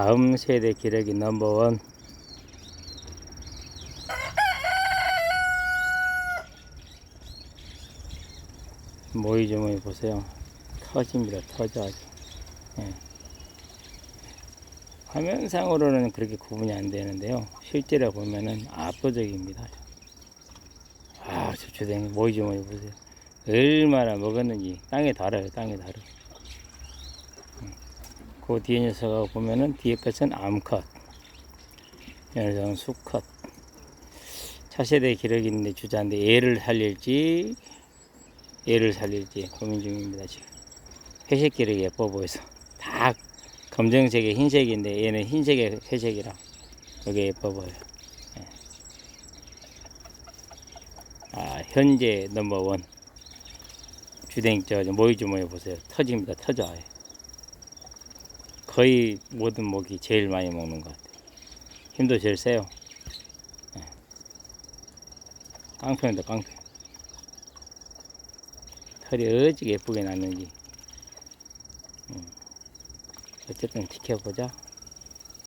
다음 세대 기러기 넘버원. 모이 좀 모이 보세요. 터집니다. 터져 아주. 예. 화면상으로는 그렇게 구분이 안 되는데요. 실제로 보면은 압도적입니다. 아 저 주댕이 모이 좀 모이 보세요. 얼마나 먹었는지 땅에 달아요 땅에 달아 그 뒤에 녀석하고 보면은 뒤에 것은 암컷. 이 녀석은 수컷. 차세대 기러기 있는데 주자인데 얘를 살릴지 얘를 살릴지 고민 중입니다 지금. 회색 기러기 예뻐 보여서. 다 검정색에 흰색인데 얘는 흰색에 회색이라 이게 예뻐 보여요. 예. 아 현재 넘버원. 주댕 저 모이주 모여 보세요. 터집니다. 터져 아예. 거의 모든 목이 제일 많이 먹는 것 같아요. 힘도 제일 세요. 예. 깡패입니다 깡패. 털이 어찌게 예쁘게 났는지. 음. 어쨌든 지켜보자